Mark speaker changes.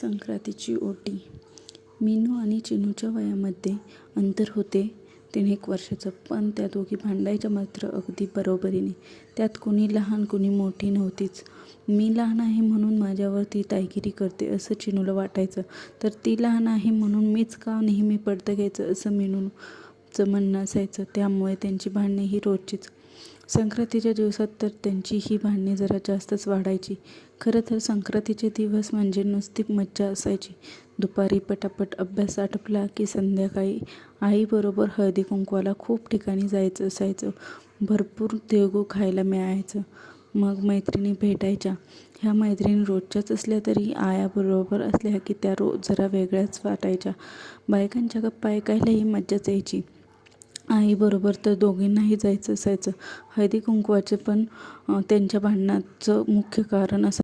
Speaker 1: संक्रांतीची ओटी. मीनू आणि चिनूच्या वयामध्ये अंतर होते. तीन एक वर्षाचं. पण त्या दोघी भांडायच्या मात्र अगदी बरोबरीने. त्यात कोणी लहान कोणी मोठी नव्हतीच. मी लहान आहे म्हणून माझ्यावर ती तायगिरी करते असं चिनूला वाटायचं. तर ती लहान आहे म्हणून मीच का नेहमी पडतं घ्यायचं असं मिनूचं म्हणणं असायचं. त्यामुळे त्यांची भांडणे ही रोजचीच. संक्रांतीच्या दिवसात तर त्यांची ही भांडणी जरा जास्तच वाढायची. खरं तर संक्रांतीचे दिवस म्हणजे नुसती मज्जा असायची. दुपारी पटापट अभ्यास आटपला की संध्याकाळी आईबरोबर हळदी कुंकवाला खूप ठिकाणी जायचं असायचं. भरपूर देवगू खायला मिळायचं. मग मैत्रिणी भेटायच्या. ह्या मैत्रिणी रोजच्याच असल्या तरी आयाबरोबर असल्या की त्या रोज जरा वेगळ्याच वाटायच्या. बायकांच्या गप्पा ऐकायलाही मज्जाच यायची. आईबरोबर तर दोघींनाही जायचं असायचं. हळदी कुंकवाचे पण त्यांच्या भांडणाचं मुख्य कारण असं